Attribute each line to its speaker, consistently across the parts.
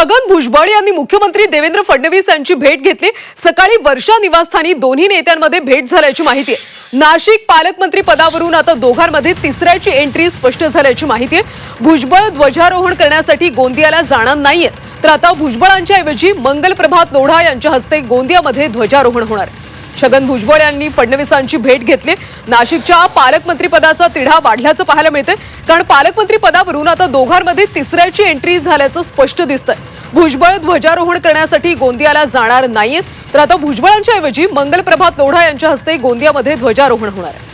Speaker 1: छगन भुजबळ यांनी मुख्यमंत्री देवेंद्र फडणवीस यांची भेट घेतली. सकाळी वर्षा निवासस्थानी दोन्ही नेत्यांमध्ये भेट झाल्याची माहिती आहे. नाशिक पालकमंत्री पदावरून आता दोघांमध्ये तिसऱ्याची एंट्री स्पष्ट झाल्याची माहिती आहे. भुजबळ ध्वजारोहण करण्यासाठी गोंदियाला जाणार नाहीयेत तर आता भुजबळांच्या ऐवजी मंगल प्रभात लोढा यांच्या हस्ते गोंदियामध्ये ध्वजारोहण होणार आहे. छगन भुजबळ यांनी फडणवीसांची भेट घेतली. नाशिकच्या पालकमंत्रीपदाचा तिढा वाढल्याचं पाहायला मिळतंय. कारण पालकमंत्री पदावरून आता दोघांमध्ये तिसऱ्याची एंट्री झाल्याचं स्पष्ट दिसतंय. भुजबळ ध्वजारोहण करण्यासाठी गोंदियाला जाणार नाहीयेत. तर आता भुजबळांच्या ऐवजी मंगलप्रभात लोढा यांच्या हस्ते गोंदियामध्ये ध्वजारोहण होणार आहे.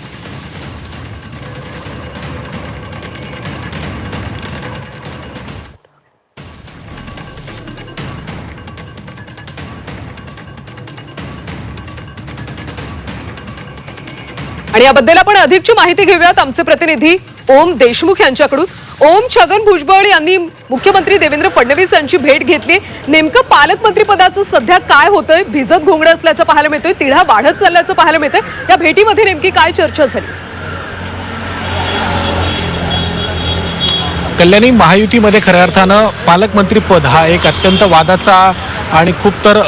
Speaker 1: आणि याबद्दल आपण अधिकची माहिती घेऊयात. आमचे प्रतिनिधी ओम देशमुख यांच्याकडून. ओम छगन भुजबळ यांनी मुख्यमंत्री देवेंद्र फडणवीस यांची भेट घेतली. नेमकं पालकमंत्री पदाचं सध्या काय होतंय? भिजत घोंगडं असल्याचं पाहायला मिळतोय. तिढा वाढत चालल्याचं पाहायला मिळतंय. या भेटीमध्ये नेमकी काय चर्चा झाली?
Speaker 2: कल्याणी महायुतीमध्ये खऱ्या अर्थानं पालकमंत्रीपद हा एक अत्यंत वादाचा आणि खूप तर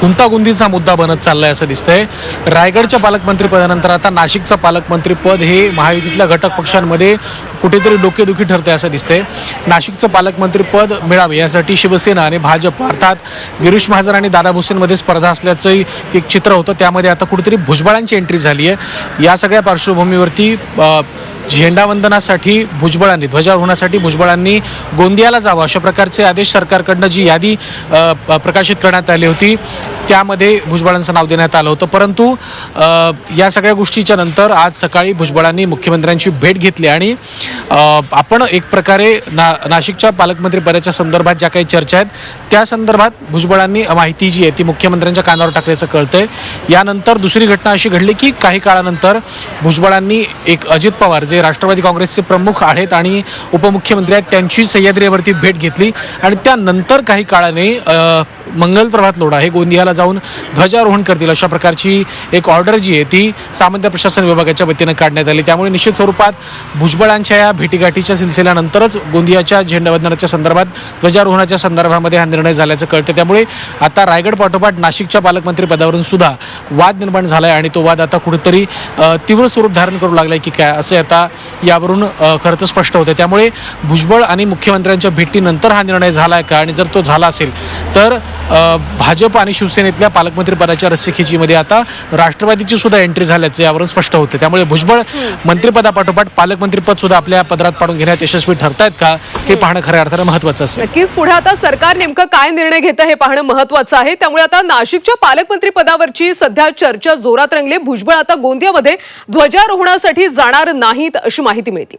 Speaker 2: गुंतागुंतीचा मुद्दा बनत चाललाय असं दिसतंय. रायगडच्या पालकमंत्रीपदानंतर आता नाशिकचं पालकमंत्रीपद हे महायुतीतल्या घटक पक्षांमध्ये कुठेतरी डोकेदुखी ठरते असं दिसतंय. नाशिकचं पालकमंत्री पद मिळावे यासाठी शिवसेना आणि भाजप अर्थात गिरीश महाजन आणि दादा भुसेंमध्ये स्पर्धा असल्याचंही एक चित्र होतं. त्यामध्ये आता कुठेतरी भुजबळांची एंट्री झाली आहे या सगळ्या पार्श्वभूमीवरती झेंडावंदनासाठी भुजबळांनी ध्वजारोहणासाठी भुजबळांनी गोंदियाला जावं अशा प्रकारचे आदेश सरकारकडनं जी यादी प्रकाशित करण्यात आली होती त्यामध्ये भुजबळांचं नाव देण्यात आलं होतं. परंतु या सगळ्या गोष्टीच्या नंतर आज सकाळी भुजबळांनी मुख्यमंत्र्यांची भेट घेतली आणि आपण एक प्रकारे ना नाशिकच्या पालकमंत्री पदाच्या संदर्भात ज्या काही चर्चा आहेत त्या संदर्भात भुजबळांनी माहिती जी आहे ती मुख्यमंत्र्यांच्या कानावर टाकल्याचं कळतंय. यानंतर दुसरी घटना अशी घडली की काही काळानंतर भुजबळांनी एक अजित पवार जे राष्ट्रवादी काँग्रेसचे प्रमुख आहेत आणि उपमुख्यमंत्री आहेत त्यांची सह्याद्रीवरती भेट घेतली. आणि त्यानंतर काही काळाने मंगल प्रभात लोढा हे गोंदियाला जाऊन ध्वजारोहण करतील अशा प्रकारची एक ऑर्डर जी आहे ती सामान्य प्रशासन विभागाच्या वतीनं काढण्यात आली. त्यामुळे निश्चित स्वरूपात भुजबळांच्या या भेटीगाठीच्या सिलसिल्यानंतरच गोंदियाच्या झेंडावंदनाच्या संदर्भात ध्वजारोहणाच्या संदर्भामध्ये हा निर्णय झाल्याचं कळतं. त्यामुळे आता रायगड पाठोपाठ नाशिकच्या पालकमंत्री पदावरून सुद्धा वाद निर्माण झाला आहे आणि तो वाद आता कुठेतरी तीव्र स्वरूप धारण करू लागलाय की काय असे आता यावरून खरं तर स्पष्ट होतं त्यामुळे भुजबळ आणि मुख्यमंत्र्यांच्या भेटीनंतर हा निर्णय झाला आहे का? आणि जर तो झाला असेल तर भाजप आणि शिवसेनेतल्या पालकमंत्री पदाच्या रस्सीखेचीमध्ये आता राष्ट्रवादीची सुद्धा एंट्री झाल्याचं यावरून स्पष्ट होतं. त्यामुळे भुजबळ मंत्रिपदापाठोपाठ पालकमंत्रीपद सुद्धा आपल्या पदरात पाडून घेण्यात यशस्वी ठरतायत का हे पाहणं खऱ्या अर्थानं महत्वाचं असेल.
Speaker 1: नक्कीच पुढे आता सरकार नेमकं काय निर्णय घेतं हे पाहणं महत्वाचं आहे. त्यामुळे आता नाशिकच्या पालकमंत्री पदावरची सध्या चर्चा जोरात रंगली भुजबळ आता गोंदियामध्ये ध्वजारोहणासाठी जाणार नाहीत अशी माहिती मिळते.